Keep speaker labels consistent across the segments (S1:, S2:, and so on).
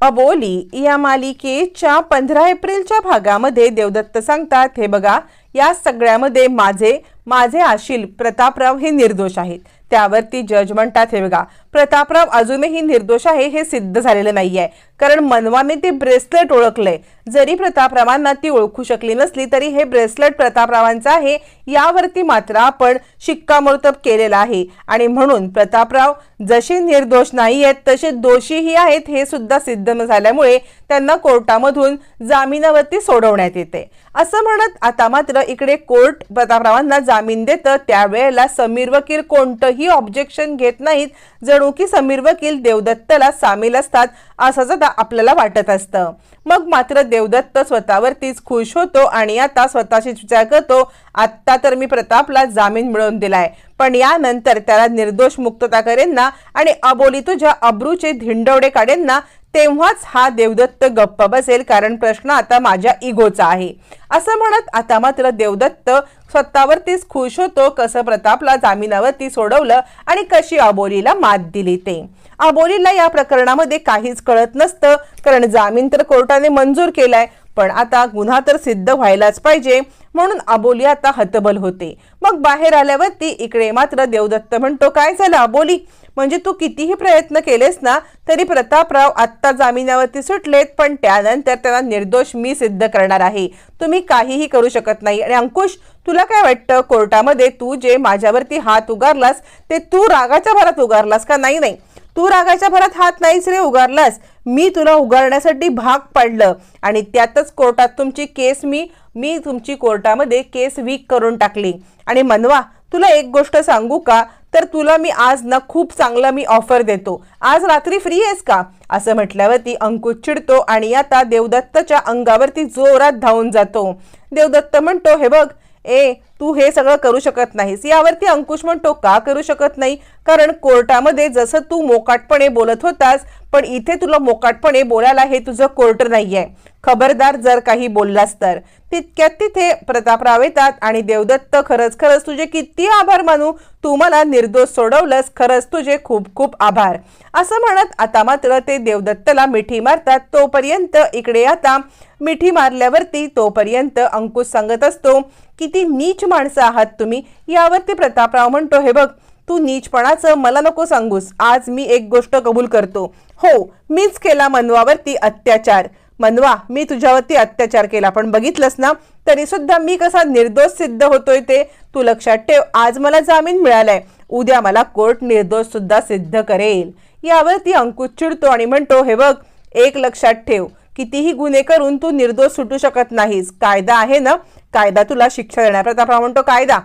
S1: अबोली या मालिकेच्या पंधरा एप्रिलच्या भागामध्ये देवदत्त सांगतात हे बघा या सगळ्यामध्ये माझे माझे आशील प्रतापराव हे निर्दोष आहेत. त्यावरती जज म्हणतात हे बघा प्रतापराव अजूनही निर्दोष आहे हे सिद्ध झालेलं नाही आहे कारण मनवाने ते ब्रेसलेट ओळखलंय. जरी प्रतापरावांना ती ओळखू शकली नसली तरी हे ब्रेसलेट प्रतापरावांचं आहे. यावरती मात्र आपण शिक्कामोर्तब केलेला आहे. आणि म्हणून प्रतापराव जसे निर्दोष नाही आहेत तसे दोषीही आहेत हे सुद्धा सिद्ध न झाल्यामुळे त्यांना कोर्टामधून जामिनावरती सोडवण्यात येते. असं म्हणत आता मात्र इकडे कोर्ट प्रतापरावांना जामीन देतं. त्यावेळेला समीर वकील कोणतंही ऑब्जेक्शन घेत नाहीत. जणू की समीर वकील देवदत्तला सामील असतात. असं सुद्धा आपल्याला वाटत असतं. मग मात्र देवदत्त स्वतःवरतीच खुश होतो आणि आता स्वतःशी विचार करतो आत्ता तर मी प्रतापला जामीन मिळवून दिलाय. पण यानंतर त्याला निर्दोष मुक्तता करेन ना आणि अबोली तुझ्या अब्रूचे धिंडवडे काढेन ना तेव्हाच हा देवदत्त गप्प बसेल कारण प्रश्न आता माझ्या इगोचा आहे. असं म्हणत आता मात्र देवदत्त स्वतःवरतीच खुश होतो कसं प्रतापला जामिनावरती सोडवलं आणि कशी अबोलीला मात दिली ते. अबोलीला या प्रकरणामध्ये काहीच कळत नसतं कारण जामीन तर कोर्टाने मंजूर केलाय पण आता गुन्हा तर सिद्ध व्हायलाच पाहिजे म्हणून अबोली आता हतबल होते. मग बाहेर आल्यावरती इकडे मात्र देवदत्त म्हणतो काय झालं अबोली? म्हणजे तू कितीही प्रयत्न केलेस ना तरी प्रतापराव आत्ता जामिनावरती सुटलेत पण त्यानंतर त्यांना निर्दोष मी सिद्ध करणार आहे. तुम्ही काहीही करू शकत नाही. आणि अंकुश तुला काय वाटतं? कोर्टामध्ये तू जे माझ्यावरती हात उगारलास ते तू रागाच्या भरात उगारलास का? नाही नाही. तू रागाच्या भरात हात नाहीच रे उगारलास. मी तुला उगारण्यासाठी भाग पाडलं. आणि त्यातच कोर्टात तुमची केस मी मी तुमची कोर्टामध्ये केस वीक करून टाकली. आणि मनवा तुला एक गोष्ट सांगू का? तर तुला मी आज ना खूप चांगलं मी ऑफर देतो. आज रात्री फ्री आहेस का? असं म्हटल्यावरती अंकुश चिडतो आणि आता देवदत्तच्या अंगावरती जोरात धावून जातो. देवदत्त म्हणतो हे बघ ए तू हे सगळं करू शकत नाहीस. यावरती अंकुश म्हणतो का करू शकत नाही? कारण कोर्टामध्ये जसं तू मोकाटपणे बोलत होतास पण इथे तुला मोकाटपणे बोलायला हे तुझं कोर्ट नाहीये. खबरदार जर काही बोललास तर. तितक्यात तिथे प्रतापराव येतात आणि देवदत्त खरंच खरंच तुझे किती आभार मानू? तू मला निर्दोष सोडवलंस. खरंच तुझे खूप खूप आभार. असं म्हणत आता मात्र ते देवदत्तला मिठी मारतात. तोपर्यंत इकडे आता मिठी मारल्यावरती तोपर्यंत अंकुश सांगत असतो किती नीच माणसं आहात तुम्ही? यावरती प्रतापराव म्हणतो हे बघ तू नीचपणाचं मला नको सांगूस. आज मी एक गोष्ट कबूल करतो. हो मीच केला मनवावरती अत्याचार. मनवा मी तुझ्यावरती अत्याचार केला. पण बघितलंस ना तरी सुद्धा मी कसा निर्दोष सिद्ध होतोय ते? तू लक्षात ठेव आज मला जामीन मिळालाय. उद्या मला कोर्ट निर्दोष सुद्धा सिद्ध करेल यावरती अंकुश चिडतो आणि म्हणतो हे बघ एक लक्षात ठेव. कितीही गुन्हे करून तू निर्दोष सुटू शकत नाहीस. कायदा आहे ना कायदा तुला शिक्षा देणार. प्रतापराव म्हणतो कायदा?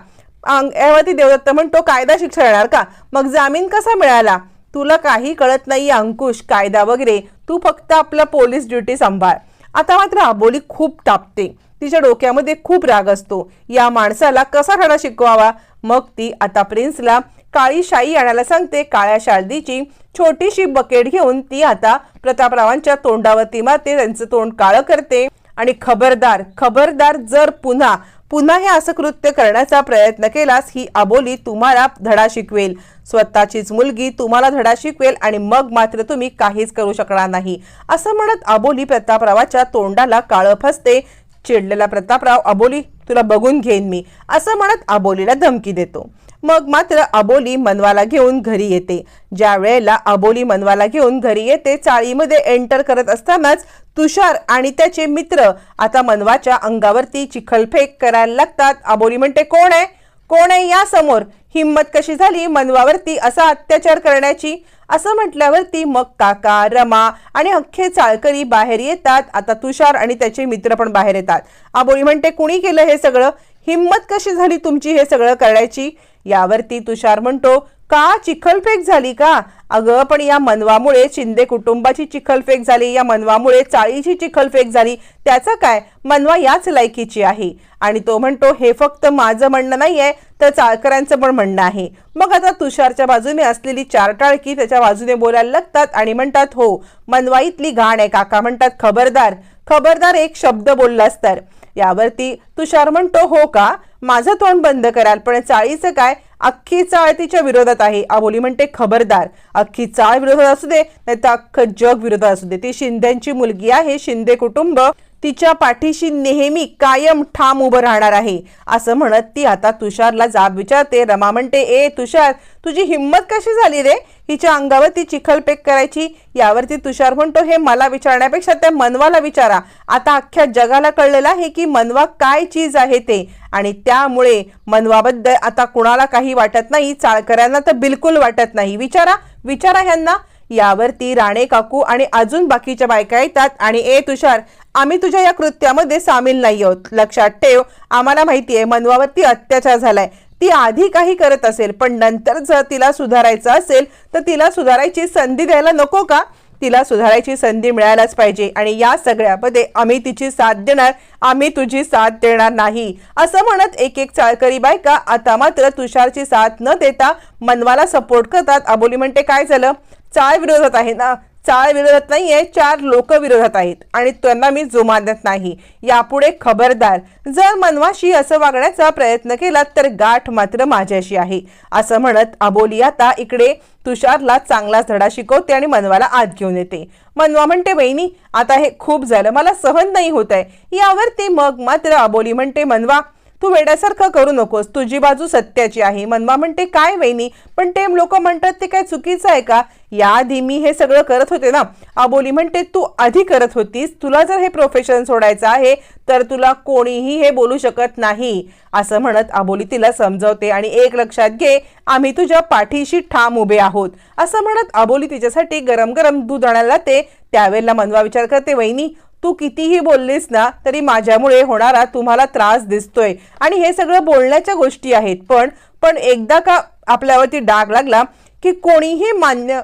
S1: अंग- देवदत्त म्हणतो कायदा शिक्षा देणार का? मग जामीन कसा मिळाला? तुला काही कळत नाही अंकुश कायदा वगैरे. तू फक्त आपलं पोलीस ड्युटी सांभाळ. आता मात्र आबोली खूप तापते. तिच्या डोक्यामध्ये खूप राग असतो. या माणसाला कसा खडा शिकवावा? मग ती आता प्रिन्सला काळी शाई आणायला सांगते. काळ्या शाळदीची छोटीशी बकेट घेऊन ती आता प्रतापरावांच्या तोंडावरती मारते. त्यांचं तोंड काळं करते. आणि खबरदार खबरदार जर पुन्हा पुन्हा हे असं कृत्य करण्याचा प्रयत्न केलास ही आबोली तुम्हाला धडा शिकवेल. स्वतःचीच मुलगी तुम्हाला धडा शिकवेल आणि मग मात्र तुम्ही काहीच करू शकणार नाही. असं म्हणत आबोली प्रतापरावाच्या तोंडाला काळं फसते. चिडलेला प्रतापराव अबोली तुला बघून घेईन मी. असं म्हणत अबोलीला धमकी देतो. मग मात्र अबोली मनवाला घेऊन घरी येते. ज्या वेळेला अबोली मनवाला घेऊन घरी येते चाळीमध्ये एंटर करत असतानाच तुषार आणि त्याचे मित्र आता मनवाच्या अंगावरती चिखलफेक करायला लागतात. अबोली म्हणते कोण आहे? कोण आहे या समोर हिंमत कशी झाली मनवावरती असा अत्याचार करण्याची? असं म्हटल्यावरती मग काका रमा आणि अख्खे चाळकरी बाहेर येतात. आता तुषार आणि त्याचे मित्र पण बाहेर येतात. अबोली म्हणते कुणी केलं हे सगळं? हिंमत कशी झाली तुमची हे सगळं करायची यावरती तुषार म्हणतो का चिखलफेक झाली का? अगं पण या मनवामुळे शिंदे कुटुंबाची चिखलफेक झाली या मनवामुळे चाळीची चिखलफेक झाली त्याचं काय? मनवा याच लायकीची आहे. आणि तो म्हणतो हे फक्त माझं म्हणणं नाहीये तर चाळकरांचं पण म्हणणं आहे. मग आता तुषारच्या बाजूने असलेली चार टाळकी त्याच्या बाजूने बोलायला लागतात आणि म्हणतात हो मनवाईतली घाण आहे काका म्हणतात खबरदार. खबरदार एक शब्द बोललास तर. यावरती तुषार म्हणतो हो का? माझं तोंड बंद कराल पण चाळीचं काय? अख्खी चाळ तिच्या विरोधात आहे. अबोली म्हणते खबरदार अख्खी चाळ विरोधात असू दे नाही तर अख्खं जग विरोधात असू दे. ती शिंदेची मुलगी आहे शिंदे कुटुंब तिच्या पाठीशी नेहमी कायम ठाम उभं राहणार आहे. असं म्हणत ती आता तुषारला जाब विचारते. रमा म्हणते ए तुषार तुझी हिंमत कशी झाली रे? हिच्या अंगावरती चिखलपेक करायची. यावरती तुषार म्हणतो हे मला विचारण्यापेक्षा त्या मनवाला विचारा. आता अख्ख्या जगाला कळलेलं आहे की मनवा काय चीज आहे ते. आणि त्यामुळे मनवाबद्दल आता कुणाला काही वाटत नाही. चाळकऱ्यांना तर बिलकुल वाटत नाही. विचारा विचारा ह्यांना. यावरती राणे काकू आणि अजून बाकीच्या बायका येतात आणि ए तुषार आम्ही तुझ्या या कृत्यामध्ये सामील नाही आहोत. लक्षात ठेव आम्हाला माहिती आहे मनवावरती अत्याचार झालाय. ती आधी काही करत असेल पण नंतर जर तिला सुधारायचं असेल तर तिला सुधारायची संधी द्यायला नको का? तिला सुधारायची संधी मिळायलाच पाहिजे आणि या सगळ्यामध्ये आम्ही तिची साथ देणार आम्ही तुझी साथ देणार नाही. असं म्हणत एक एक चाळकरी बायका आता मात्र तुषारची साथ न देता मनवाला सपोर्ट करतात. अबोली म्हणते काय झालं? चाळ विरोधात आहे ना? चाळ विरोधात नाही आहे चार लोक विरोधात आहेत. आणि त्यांना मी जुमानत नाही. यापुढे खबरदार जर मनवाशी असं वागण्याचा प्रयत्न केला तर गाठ मात्र माझ्याशी आहे. असं म्हणत अबोली आता इकडे तुषारला चांगला धडा शिकवते आणि मनवाला आत घेऊन येते. मनवा म्हणते वहिनी आता हे खूप झालं. मला सहन नाही होत आहे यावरती मग मात्र अबोली म्हणते मनवा तू वेड्यासारखं करू नकोस. तुझी बाजू सत्याची आहे. मनवा म्हणते काय वहिनी? पण ते लोक म्हणतात ते काय चुकीचं आहे का? याआधी मी हे सगळं करत होते ना. अबोली म्हणते तू आधी करत होतीस. तुला जर हे प्रोफेशन सोडायचं आहे तर तुला कोणीही हे बोलू शकत नाही. असं म्हणत अबोली तिला समजवते आणि एक लक्षात घे आम्ही तुझ्या पाठीशी ठाम उभे आहोत. असं म्हणत अबोली तिच्यासाठी गरम गरम दूध आणायला ते त्यावेळेला मनवा विचार करते वहिनी तू कितीही बोललीस ना तरी माझ्यामुळे होणारा तुम्हाला त्रास दिसतोय. आणि हे सगळं बोलण्याच्या गोष्टी आहेत. पण पण एकदा का आपल्यावरती डाग लागला की कोणीही मान्य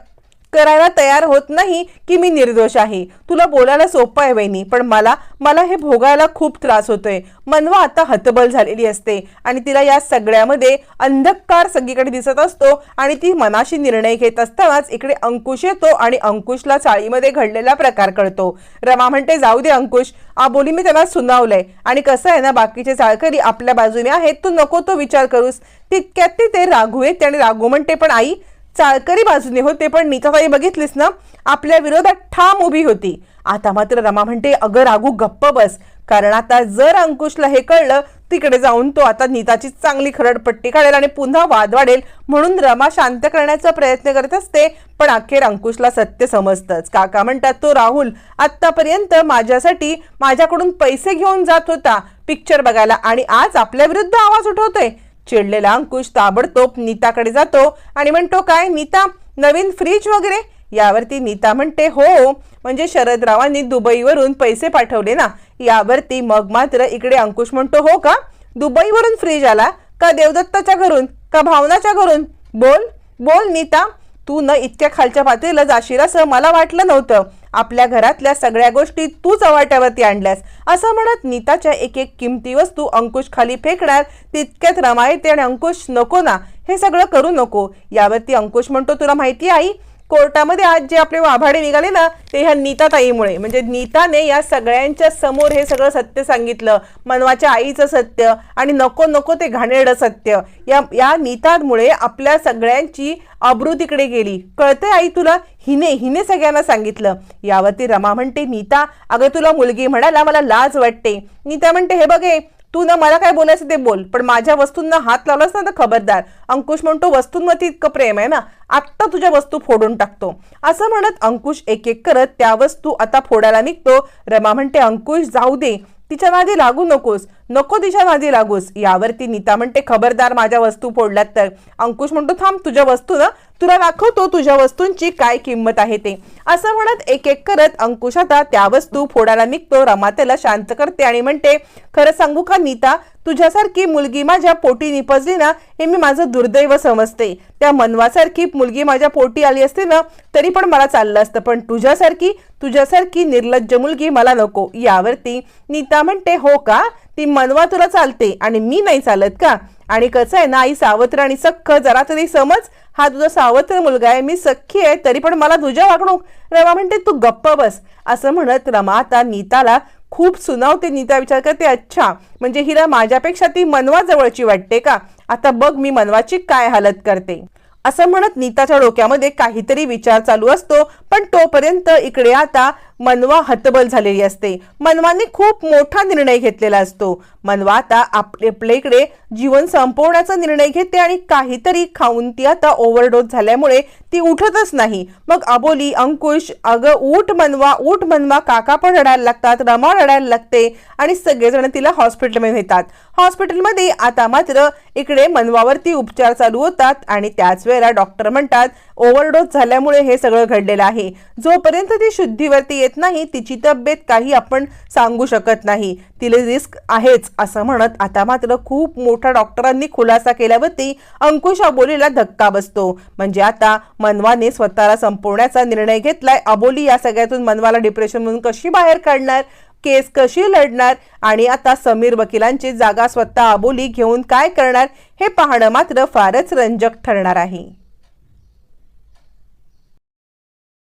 S1: करायला तयार होत नाही की मी निर्दोष आहे. तुला बोलायला सोपं आहे वहिनी पण मला मला हे भोगायला खूप त्रास होतोय. मनवा आता हतबल झालेली असते आणि तिला या सगळ्यामध्ये अंधकार सगळीकडे दिसत असतो आणि ती मनाशी निर्णय घेत असतानाच इकडे अंकुश येतो आणि अंकुशला चाळीमध्ये घडलेला प्रकार कळतो. रमा म्हणते जाऊ दे अंकुश आबोली मी त्याला सुनावलंय. आणि कसं आहे ना बाकीचे चाळकरी आपल्या बाजूने आहेत तू नको तो विचार करूस. तितक्यात ती ते राघू येते आणि राघू म्हणते पण आई चाळकरी बाजूने होते पण नीताताई बघितलीस ना आपल्या विरोधात ठाम उभी होती. आता मात्र रमा म्हणते अगं राघू गप्प बस. कारण आता जर अंकुशला हे कळलं तिकडे जाऊन तो आता नीताची चांगली खरडपट्टी काढेल आणि पुन्हा वाद वाढेल म्हणून रमा शांत करण्याचा प्रयत्न करत असते पण अखेर अंकुशला सत्य समजतंच. काका म्हणतात तो राहुल आतापर्यंत माझ्यासाठी माझ्याकडून पैसे घेऊन जात होता पिक्चर बघायला आणि आज आपल्या विरुद्ध आवाज उठवतोय. चिडलेला अंकुश ताबडतोब नीताकडे जातो आणि म्हणतो काय नीता नवीन फ्रीज वगैरे? यावरती नीता म्हणते हो म्हणजे शरदरावांनी दुबईवरून पैसे पाठवले ना यावरती मग मात्र इकडे अंकुश म्हणतो हो का? दुबईवरून फ्रीज आला? का देवदत्ताच्या घरून? का भावनाच्या घरून? बोल बोल नीता. तू न इतक्या खालच्या पातळीला जाशील असं मला वाटलं नव्हतं. आपल्या घरातल्या सगळ्या गोष्टी तूच अवाट्यावरती आणल्यास. असं म्हणत नीताच्या एक एक किमती वस्तू अंकुश खाली फेकणार तितक्यात रमा येते आणि अंकुश नको ना हे सगळं करू नको. यावरती अंकुश म्हणतो तुला माहिती आई कोर्टामध्ये आज जे आपले आभाडे निघाले ना ते ह्या नीताताईमुळे. म्हणजे नीताने या सगळ्यांच्या समोर हे सगळं सत्य सांगितलं. मनवाच्या आईचं सत्य आणि नको नको ते घाणेरडं सत्य. या या नीतामुळे आपल्या सगळ्यांची अब्रू तिकडे गेली. कळतंय आई तुला? हिने हिने सगळ्यांना सांगितलं. यावरती रमा म्हणते नीता अगं तुला मुलगी म्हणायला मला लाज वाटते. नीता म्हणते हे बघे तू ना मला काय बोलायचं ते बोल. पण माझ्या वस्तूंना हात लावलास ना तर खबरदार. अंकुश म्हणतो वस्तूंवरती इतकं प्रेम आहे ना आत्ता तुझ्या वस्तू फोडून टाकतो. असं म्हणत अंकुश एक एक करत त्या वस्तू आता फोडायला निघतो. रमा म्हणते अंकुश जाऊ दे. तिच्या नादी लागू नकोस. नको दिशा माझी लागूस. यावरती नीता म्हणते खबरदार माझ्या वस्तू फोडल्यात तर. अंकुश म्हणतो थांब तुझ्या वस्तू ना तुला दाखवतो तुझ्या वस्तूंची काय किंमत आहे ते. असं म्हणत एक एक करत अंकुश आता त्या वस्तू फोडायला निघतो रमातेला शांत करते आणि म्हणते खरं सांगू का नीता तुझ्यासारखी मुलगी माझ्या पोटी निपजली ना हे मी माझं दुर्दैव समजते. त्या मनवासारखी मुलगी माझ्या पोटी आली असते ना तरी पण मला चाललं असतं पण तुझ्यासारखी तुझ्यासारखी निर्लज्ज मुलगी मला नको. यावरती नीता म्हणते हो का? ती मनवा तुला चालते आणि मी नाही चालत का? आणि कसं आहे ना आई सावत्र आणि सख्ख जरा तरी समज. हा तुझा सावत्र मुलगा आहे मी सख्खी आहे तरी पण मला तुझ्या वागणूक. रमा म्हणते तू गप्प बस. असं म्हणत रमा आता नीताला खूप सुनावते. नीता विचार करते अच्छा म्हणजे हिला माझ्यापेक्षा ती मनवा जवळची वाटते का? आता बघ मी मनवाची काय हालत करते. असं म्हणत नीताच्या डोक्यामध्ये काहीतरी विचार चालू असतो पण तोपर्यंत इकडे आता मनवा हतबल झालेली असते. मनवाने खूप मोठा निर्णय घेतलेला असतो. मनवा आता आपले आपल्या इकडे जीवन संपवण्याचा निर्णय घेते आणि काहीतरी खाऊन ती आता ओव्हरडोस झाल्यामुळे ती उठतच नाही. मग अबोली अंकुश अगं ऊट मनवा ऊट मनवा काका पण रडायला लागतात रमा रडायला लागते आणि सगळेजण तिला हॉस्पिटलमध्ये नेतात. हॉस्पिटलमध्ये आता मात्र इकडे मनवावरती उपचार चालू होतात आणि त्याच वेळेला डॉक्टर म्हणतात ओव्हरडोस झाल्यामुळे हे सगळं घडलेलं आहे. जोपर्यंत ती शुद्धीवरती येत नाही तिची तब्येत काही आपण सांगू शकत नाही. तिला रिस्क आहेच असं म्हणत आता मात्र खूप मोठा डॉक्टरांनी खुलासा केल्यावरती अंकुश अबोलीला धक्का बसतो. म्हणजे आता मनवाने स्वतःला संपवण्याचा निर्णय घेतलाय. अबोली या सगळ्यातून मनवाला डिप्रेशन म्हणून कशी बाहेर काढणार? केस कशी लढणार? आणि आता समीर वकिलांची जागा स्वतः अबोली घेऊन काय करणार? हे पाहणं मात्र फारच रंजक ठरणार आहे.